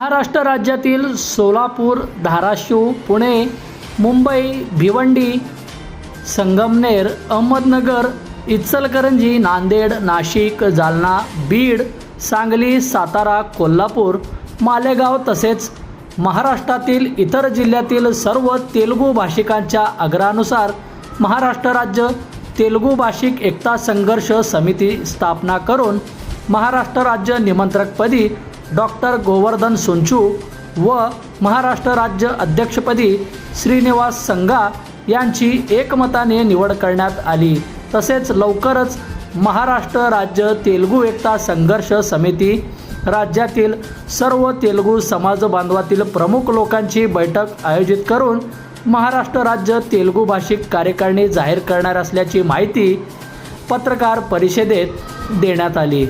महाराष्ट्र राज्यातील सोलापूर धाराशिव पुणे मुंबई भिवंडी संगमनेर अहमदनगर इचलकरंजी नांदेड नाशिक जालना बीड सांगली सातारा कोल्हापूर मालेगाव तसेच महाराष्ट्रातील इतर जिल्ह्यातील सर्व तेलुगू भाषिकांच्या आग्रहानुसार महाराष्ट्र राज्य तेलुगू भाषिक एकता संघर्ष समिती स्थापना करून महाराष्ट्र राज्य निमंत्रकपदी डॉक्टर गोवर्धन सुंचू व महाराष्ट्र राज्य अध्यक्षपदी श्रीनिवास संगा यांची एकमताने निवड करण्यात आली. तसेच लवकरच महाराष्ट्र राज्य तेलुगू एकता संघर्ष समिती राज्यातील सर्व तेलुगू समाज बांधवातील प्रमुख लोकांची बैठक आयोजित करून महाराष्ट्र राज्य तेलुगू भाषिक कार्यकारिणी जाहीर करणार असल्याची माहिती पत्रकार परिषदेत देण्यात आली.